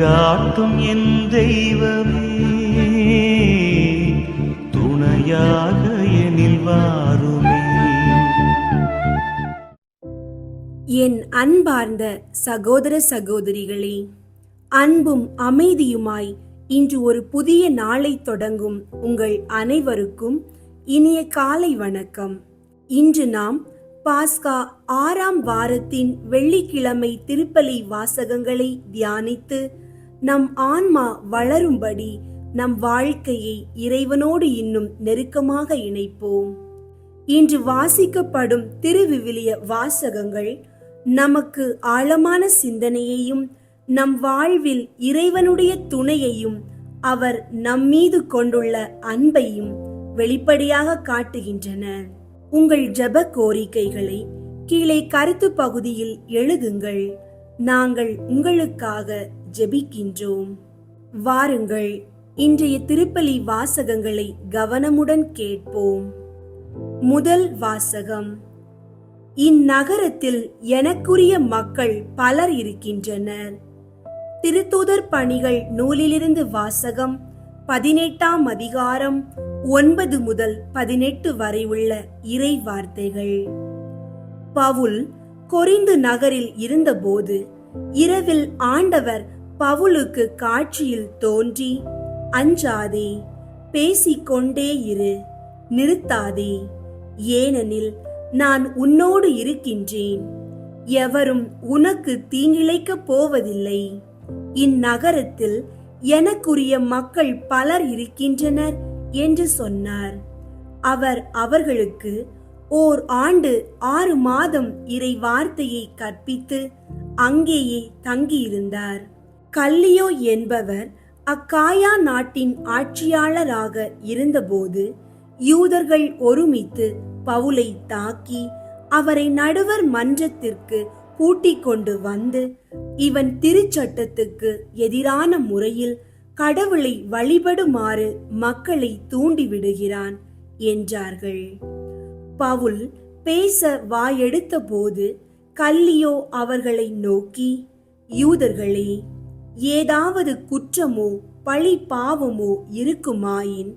வழிகாட்டும் என் தெய்வமே. துணையாக எனில் வாருமே. என் அன்பார்ந்த சகோதர சகோதரிகளே அன்பும் அமைதியுமாய் இன்று ஒரு புதிய நாளை தொடங்கும் உங்கள் அனைவருக்கும் இனிய காலை வணக்கம். இன்று நாம் பாஸ்கா ஆறாம் வாரத்தின் வெள்ளிக்கிழமை திருப்பலி வாசகங்களை தியானித்து நம் ஆன்மா வளரும்படி நம் வாழ்க்கையை இறைவனோடு இன்னும் நெருக்கமாக இணைப்போம். இன்று வாசிக்கப்படும் திருவிவிலிய வாசகங்கள் நமக்கு ஆழமான சிந்தனையையும் நம் வாழ்வில் இறைவனுடைய துணையையும் அவர் நம்மீது கொண்டுள்ள அன்பையும் வெளிப்படையாக காட்டுகின்றன. உங்கள் ஜெப கோரிக்கைகளை கீழே கருத்து பகுதியில் எழுதுங்கள். நாங்கள் உங்களுக்காக ஜெபிக்கின்றோம். வாருங்கள் இன்றைய திருப்பலி வாசகங்களை கவனமுடன் கேட்போம். முதல் வாசகம் இந்நகரத்தில் எனக்குரிய மக்கள் பலர் இருக்கின்றனர். திருத்தூதர் பணிகள் நூலிலிருந்து வாசகம் பதினெட்டாம் அதிகாரம் ஒன்பது முதல் பதினெட்டு வரை உள்ள இறை வார்த்தைகள். பவுல் கொரிந்து நகரில் இருந்தபோது இரவில் ஆண்டவர் பவுலுக்கு காட்சியில் தோன்றி அஞ்சாதே பேசிக்கொண்டே இரு நிறுத்தாதே. ஏனெனில் நான் உன்னோடு இருக்கின்றேன். எவரும் உனக்கு தீங்கிழைக்கப் போவதில்லை. இந்நகரத்தில் எனக்குரிய மக்கள் பலர் இருக்கின்றனர் என்று சொன்னார். அவர் அவர்களுக்கு ஓர் ஆண்டு ஆறு மாதம் இறை வார்த்தையை கற்பித்து அங்கேயே தங்கியிருந்தார். கல்லியோ என்பவர் அக்காயா நாட்டின் ஆட்சியாளராக இருந்தபோது யூதர்கள் ஒருமித்து பவுலை தாக்கி அவரை நடுவர் மன்றத்திற்கு கூட்டிக் கொண்டு வந்து இவன் திருச்சட்டத்துக்கு எதிரான முறையில் கடவுளை வழிபடுமாறு மக்களை தூண்டிவிடுகிறான் என்றார்கள். பவுல் பேச வாயெடுத்த போது கல்லியோ அவர்களை நோக்கி யூதர்களே ஏதாவது குற்றமோ பழி பாவமோ இருக்குமாயின்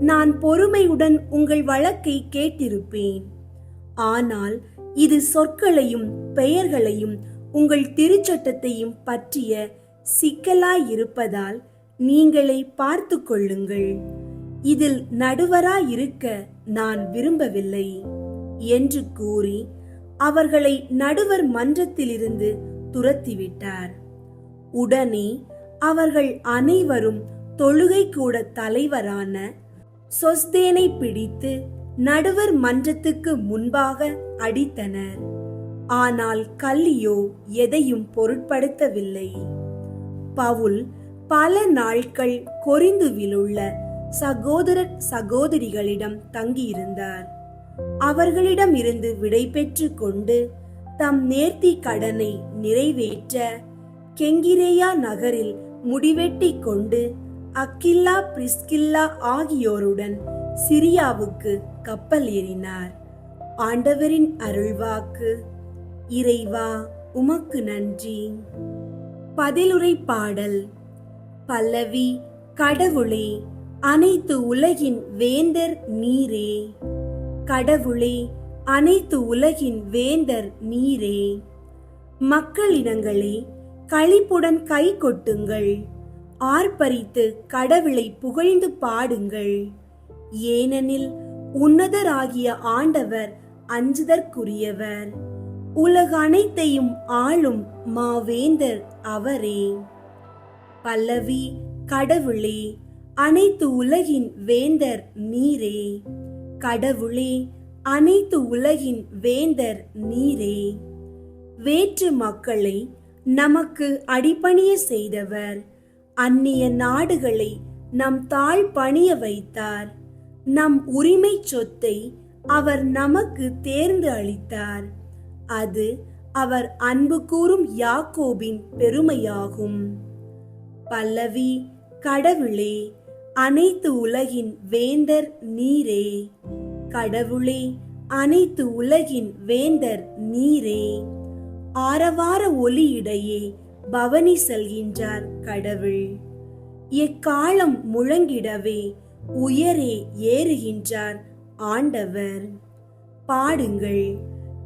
நான் பொறுமையுடன் உங்கள் வழக்கை கேட்டிருப்பேன். ஆனால் இது சொற்களையும் பெயர்களையும் உங்கள் திருச்சட்டத்தையும் பற்றிய சிக்கலாயிருப்பதால் நீங்களே பார்த்து கொள்ளுங்கள். இதில் நடுவராயிருக்க நான் விரும்பவில்லை என்று கூறி அவர்களை நடுவர் மன்றத்திலிருந்து துரத்திவிட்டார். உடனே அவர்கள் அனைவரும் தொழுகை கூட தலைவரான சொஸ்தேனை பிடித்து நடுவர் மன்றத்துக்கு முன்பாக அடித்தனர். ஆனால் கல்லியோ எதையும் பொருட்படுத்தவில்லை. பவுல் பல நாட்கள் கொரிந்துவிலுள்ள சகோதர சகோதரிகளிடம் தங்கியிருந்தார். அவர்களிடம் இருந்து விடை பெற்று கொண்டு தம் நேர்த்தி கடனை நிறைவேற்ற கெங்கிரேயா நகரில் முடிவெட்டி கொண்டு அக்கில்லா பிரிஸ்கில்லா ஆகியோருடன் சிரியாவுக்கு கப்பல் ஏறினார். ஆண்டவரின் அருள்வாக்கு இறைவா உமக்கு நன்றி. பதிலுரை பாடல் பல்லவி கடவுளே அனைத்து உலகின் வேந்தர் நீரே. கடவுளே அனைத்து உலகின் வேந்தர் நீரே. மக்களினங்களே களிப்புடன் கை கொட்டுங்கள். ஆர்ப்பரித்து கடவுளை புகழ்ந்து பாடுங்கள். ஏனெனில் உன்னதராகிய ஆண்டவர் அஞ்சுதற்குரியவர். உலக அனைத்தையும் ஆளும் மாவேந்தர் அவரே. பல்லவி கடவுளே அனைத்து உலகின் வேந்தர் நீரே. கடவுளே அனைத்து உலகின் வேந்தர் நீரே. வேற்று மக்களை நமக்கு அடிப்பணிய செய்தவர். அந்நிய நாடுகளை நம் தாழ் பணிய வைத்தார். நம் உரிமை சொத்தை அவர் நமக்கு தேர்ந்து அளித்தார். அது அவர் அன்பு கூறும் யாக்கோபின் பெருமையாகும். பல்லவி கடவுளே அனைத்து உலகின் வேந்தர் நீரே. கடவுளே அனைத்து உலகின் வேந்தர் நீரே. ஆரவார ஒலியிடையே பவனி செல்கின்றார் கடவுள். எக்காலம் முழங்கிடவே உயரே ஏறுகின்றார் ஆண்டவர். பாடுங்கள்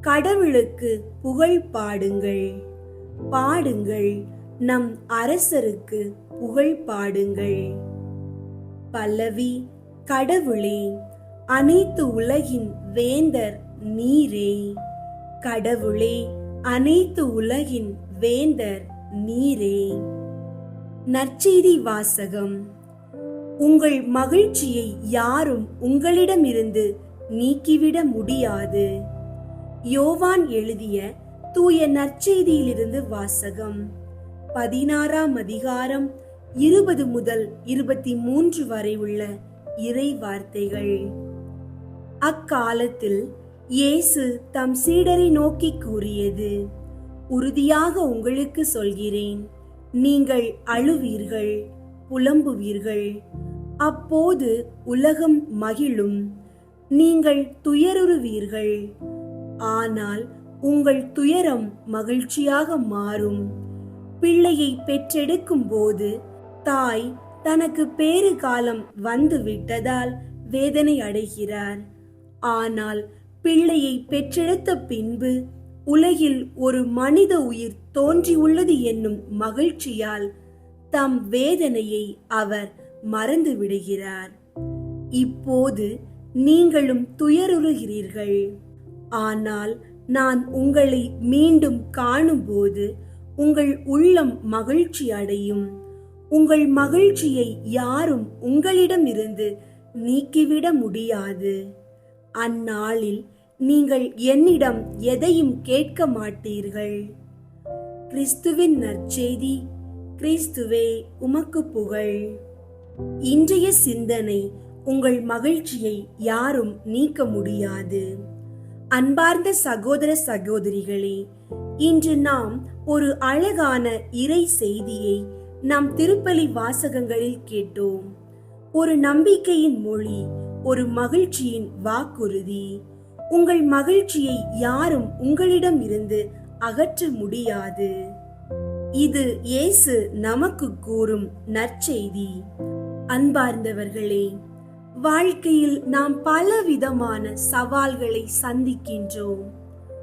கடவுளுக்கு புகழ் பாடுங்கள். பாடுங்கள் நம் அரசருக்கு புகழ் பாடுங்கள். பல்லவி கடவுளே அனைத்து உலகின் வேந்தர் நீரே. கடவுளே அனைத்து உலகின் வேந்தர் நீரே. நற்செய்தி வாசகம். உங்கள் மகிழ்ச்சியை யாரும் உங்களிடமிருந்து நீக்கிவிட முடியாது. யோவான் எழுதிய தூய நற்செய்தியிலிருந்து வாசகம். பதினாறாம் அதிகாரம் இருபது முதல் இருபத்தி மூன்று வரை உள்ள இறை வார்த்தைகள். அக்காலத்தில் இயேசு தம் சீடரை நோக்கி கூறியது உறுதியாக உங்களுக்கு சொல்கிறேன் நீங்கள் அழுவீர்கள் புலம்புவீர்கள். அப்போது உலகம் மகிழும் நீங்கள் துயருவீர்கள் ஆனால் உங்கள் துயரம் மகிழ்ச்சியாக மாறும். பிள்ளையை பெற்றெடுக்கும் போது தாய் தனக்கு பேறு காலம் வந்து விட்டதால் வேதனை அடைகிறார். ஆனால் பிள்ளையை பெற்றெடுத்த பின்பு உலகில் ஒரு மனித உயிர் தோன்றியுள்ளது என்னும் மகிழ்ச்சியால் தம் வேதனையை அவர் மறந்து விடுகிறார். இப்போது நீங்களும் துயருறுகிறீர்கள். ஆனால் நான் உங்களை மீண்டும் காணும்போது உங்கள் உள்ளம் மகிழ்ச்சி அடையும். உங்கள் மகிழ்ச்சியை யாரும் உங்களிடமிருந்து நீக்கிவிட முடியாது. அந்நாளில் நீங்கள் என்னிடம் எதையும் கேட்க மாட்டீர்கள். கிறிஸ்துவின் நற்செய்தி கிறிஸ்துவே உமக்கு புகழ். இன்றைய சிந்தனை உங்கள் மகிழ்ச்சியை யாரும் நீக்க முடியாது. அன்பார்ந்த சகோதர சகோதரிகளே இன்று நாம் ஒரு அழகான இறை செய்தியை நம் திருப்பலி வாசகங்களில் கேட்டோம். ஒரு நம்பிக்கையின் மொழி ஒரு மகிழ்ச்சியின் வாக்குறுதி. உங்கள் மகிழ்ச்சியை யாரும் உங்களிடம் இருந்து அகற்ற முடியாது. இது இயேசு நமக்கு கூறும் நற்செய்தி. அன்பார்ந்தவர்களே வாழ்க்கையில் நாம் பலவிதமான சவால்களை சந்திக்கின்றோம்.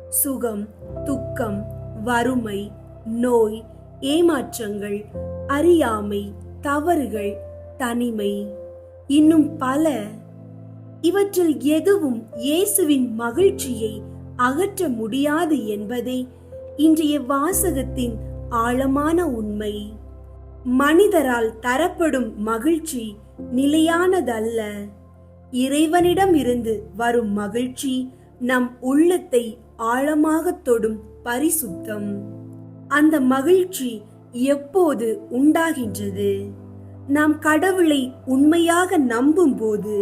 சுகம் துக்கம் வறுமை நோய் ஏமாற்றங்கள் அறியாமை தவறுகள் தனிமை இன்னும் பல இவற்றில் எதுவும் இயேசுவின் மகிழ்ச்சியை அகற்ற முடியாது என்பதே இன்றைய வாசகத்தின் ஆழமான உண்மை. மனிதரால் தரப்படும் மகிழ்ச்சி நிலையானதல்ல. இறைவனிடம் இருந்து வரும் மகிழ்ச்சி நம் உள்ளத்தை ஆழமாக தொடும் பரிசுத்தம். அந்த மகிழ்ச்சி எப்போது உண்டாகின்றது? நாம் கடவுளை உண்மையாக நம்பும் போது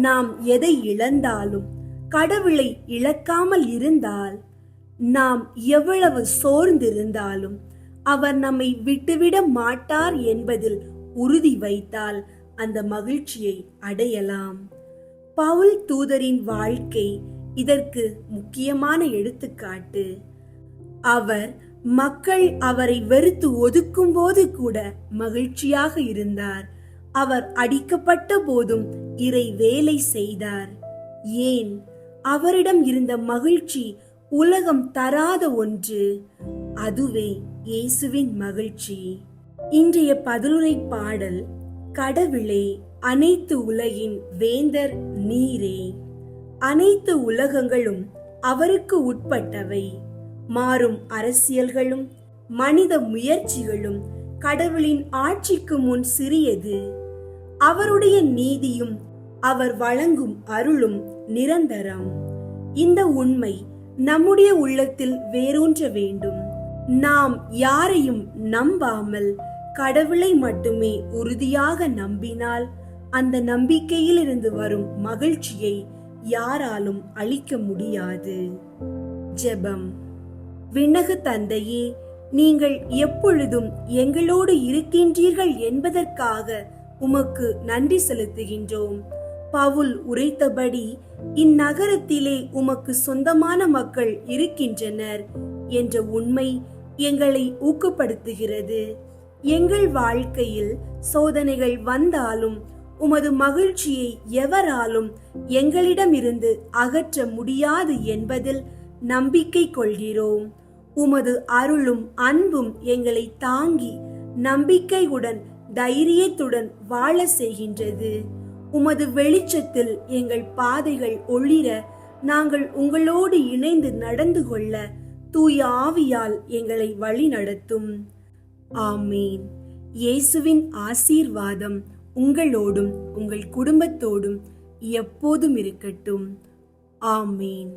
நாம் எதை இழந்தாலும் கடவுளை இழக்காமல் இருந்தால் நாம் எவ்வளவு சோர்ந்திருந்தாலும் அவர் நம்மை விட்டுவிட மாட்டார் என்பதில் உறுதி வைத்தால் அந்த மகிழ்ச்சியை அடையலாம். பவுல் தூதரின் வாழ்க்கை இதற்கு முக்கியமான எடுத்துக்காட்டு. அவர் மக்கள் அவரை வெறுத்து ஒதுக்கும் போது கூட மகிழ்ச்சியாக இருந்தார். அவர் அடிக்கப்பட்ட போதும் இறை வேலை செய்தார். ஏன்? அவரிடம் இருந்த மகிழ்ச்சி உலகம் தராத ஒன்று. அதுவே இயேசுவின் மகிழ்ச்சி. இன்றைய பதிலுரை பாடல் கடவுளே அனைத்து உலகின் வேந்தர் நீரே. அனைத்து உலகங்களும் அவருக்கு உட்பட்டவை. மாறும் அரசியல்களும் மனித முயற்சிகளும் கடவுளின் ஆட்சிக்கு முன் சிறியது. அவருடைய நீதியும் அவர் வழங்கும் அருளும் நிரந்தரம். இந்த உண்மை நம்முடைய உள்ளத்தில் வேரூன்ற வேண்டும். நாம் யாரையும் நம்பாமல் கடவுளை மட்டுமே உறுதியாக நம்பினால் அந்த நம்பிக்கையிலிருந்து வரும் மகிழ்ச்சியை யாராலும் அளிக்க முடியாது. ஜெபம். விண்ணக தந்தையே நீங்கள் எப்பொழுதும் எங்களோடு இருக்கின்றீர்கள் என்பதற்காக உமக்கு நன்றி செலுத்துகின்றோம். பவுல் உரைத்தபடி இந்நகரத்திலே உமக்கு சொந்தமான மக்கள் இருக்கின்றனர் என்ற உண்மை எங்களை ஊக்கப்படுத்துகிறது. எங்கள் வாழ்க்கையில் சோதனைகள் வந்தாலும் உமது மகிழ்ச்சியை எவராலும் எங்களிடமிருந்து அகற்ற முடியாது என்பதில் நம்பிக்கை கொள்கிறோம். உமது அருளும் அன்பும் எங்களை தாங்கி நம்பிக்கையுடன் தைரியத்துடன் வாழ செய்கின்றது. உமது வெளிச்சத்தில் எங்கள் பாதைகள் ஒளிர நாங்கள் உங்களோடு இணைந்து நடந்து கொள்ள தூய ஆவியால் எங்களை வழி நடத்தும். ஆமீன். இயேசுவின் ஆசீர்வாதம் உங்களோடும் உங்கள் குடும்பத்தோடும் எப்போதும் இருக்கட்டும். ஆமீன்.